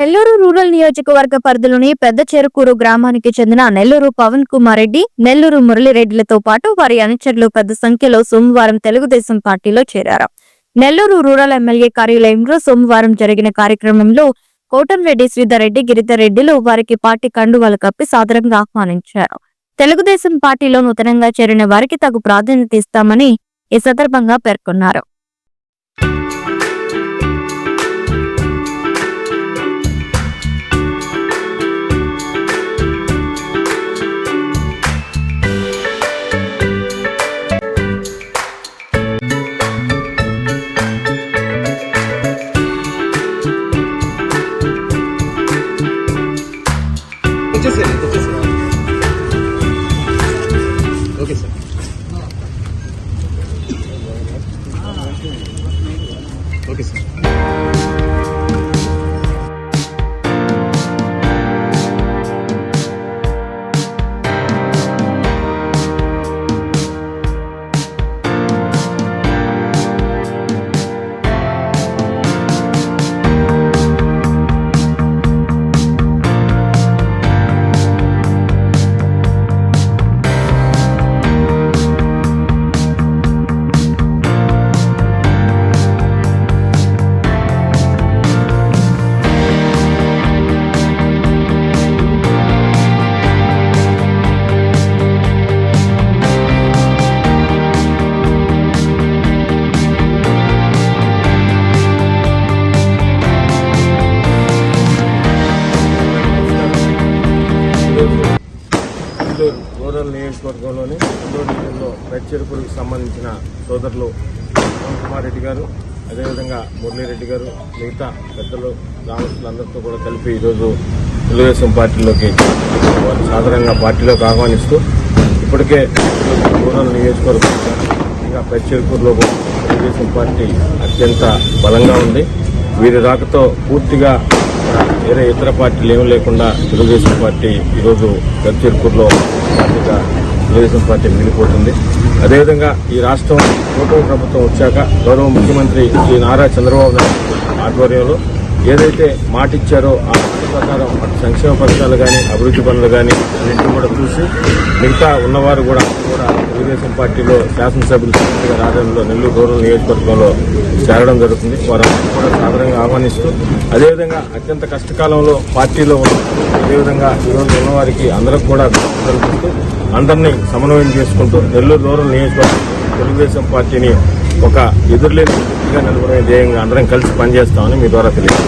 Nellore rural నియోజకవర్గ పరిధిలోని పెద్ద చెరుకూరు గ్రామానికి చెందిన నెల్లూరు పవన్ కుమార్ రెడ్డి నెల్లూరు మురళీరెడ్డిలతో పాటు వారి అనుచరులు పెద్ద సంఖ్యలో సోమవారం తెలుగుదేశం పార్టీలో చేరారు. నెల్లూరు రూరల్ ఎమ్మెల్యే కార్యాలయంలో సోమవారం జరిగిన కార్యక్రమంలో కోటంరెడ్డి శ్రీధర్ రెడ్డి గిరిధర్ రెడ్డిలు వారికి పార్టీ కండువాలు కప్పి సాదరంగా ఆహ్వానించారు. తెలుగుదేశం పార్టీలో నూతనంగా చేరిన వారికి తగు ప్రాధాన్యత ఇస్తామని ఈ సందర్భంగా పేర్కొన్నారు. Okay sir. Okay sir. Rural నియోజకవర్గంలోని నెల్లూరు డివిజన్లో పెచ్చరుపురికి సంబంధించిన సోదరులు కుమార్ రెడ్డి గారు అదేవిధంగా మురళీరెడ్డి గారు మిగతా పెద్దలు గ్రామస్తులందరితో కూడా కలిపి ఈరోజు తెలుగుదేశం పార్టీలోకి వారు సాధారణంగా పార్టీలోకి ఆహ్వానిస్తూ ఇప్పటికే రూరల్ నియోజకవర్గం ఇంకా పెచ్చరుపూర్లో తెలుగుదేశం పార్టీ అత్యంత బలంగా ఉంది. వీరి రాకతో పూర్తిగా వేరే ఇతర పార్టీలు ఏమీ లేకుండా తెలుగుదేశం పార్టీ ఈరోజు గచ్చిర్పూర్లో పార్టీగా తెలుగుదేశం పార్టీ మిగిలిపోతుంది. అదేవిధంగా ఈ రాష్ట్రం కూటమి ప్రభుత్వం వచ్చాక గౌరవ ముఖ్యమంత్రి శ్రీ నారా చంద్రబాబు నాయుడు ఆధ్వర్యంలో ఏదైతే మాట ఇచ్చారో ఆ మాట ప్రకారం సంక్షేమ పథకాలు కానీ అభివృద్ధి పనులు కానీ అన్నింటినీ కూడా చూసి మిగతా ఉన్నవారు కూడా కూడా తెలుగుదేశం పార్టీలో శాసనసభ్యులు సభ్యుల గారి నెల్లూరు రూరల్ నియోజకవర్గంలో చేరడం జరుగుతుంది. వారందరూ కూడా సాధారణంగా ఆహ్వానిస్తూ అదేవిధంగా అత్యంత కష్టకాలంలో పార్టీలో ఉన్న అదేవిధంగా ఈరోజు ఉన్నవారికి అందరికి కూడా జరుగుతూ అందరినీ సమన్వయం చేసుకుంటూ నెల్లూరు రూరల్ నియోజకవర్గం తెలుగుదేశం పార్టీని ఒక ఎదురులేని వ్యక్తిగా నిలబడే ధ్యేయంగా అందరం కలిసి పనిచేస్తామని మీ ద్వారా తెలియదు